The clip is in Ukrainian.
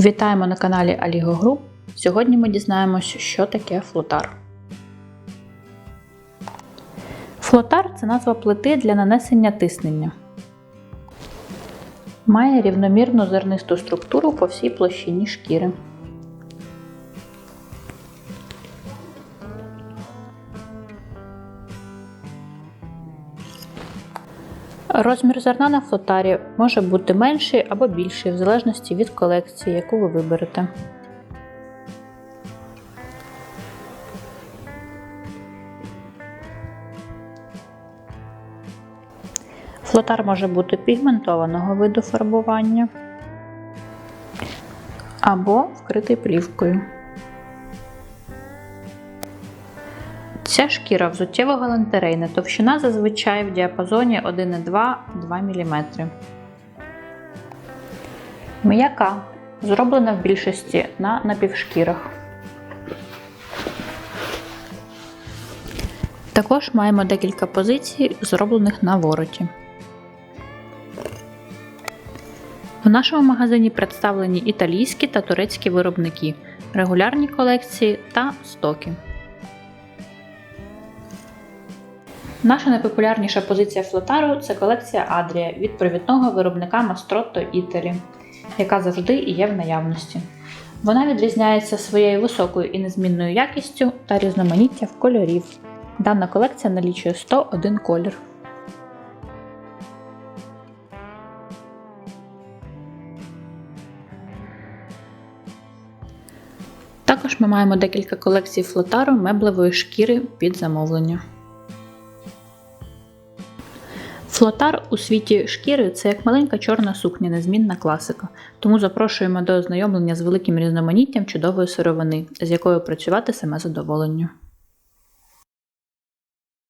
Вітаємо на каналі Aligo Group. Сьогодні ми дізнаємось, що таке флотар. Флотар це назва плити для нанесення тиснення. Має рівномірну зернисту структуру по всій площині шкіри. Розмір зерна на флотарі може бути менший або більший в залежності від колекції, яку ви виберете. Флотар може бути пігментованого виду фарбування або вкритий плівкою. Ця шкіра взуттєво-галантерейна, товщина зазвичай в діапазоні 1,2-2 мм. М'яка зроблена в більшості на напівшкірах. Також маємо декілька позицій, зроблених на вороті. В нашому магазині представлені італійські та турецькі виробники, регулярні колекції та стоки. Наша найпопулярніша позиція флотару це колекція Адрія від провідного виробника Mastrotto Italy, яка завжди і є в наявності. Вона відрізняється своєю високою і незмінною якістю та різноманіттям кольорів. Дана колекція налічує 101 колір. Також ми маємо декілька колекцій флотару меблевої шкіри під замовлення. Флотар у світі шкіри це як маленька чорна сукня, незмінна класика. Тому запрошуємо до ознайомлення з великим різноманіттям чудової сировини, з якою працювати саме задоволення.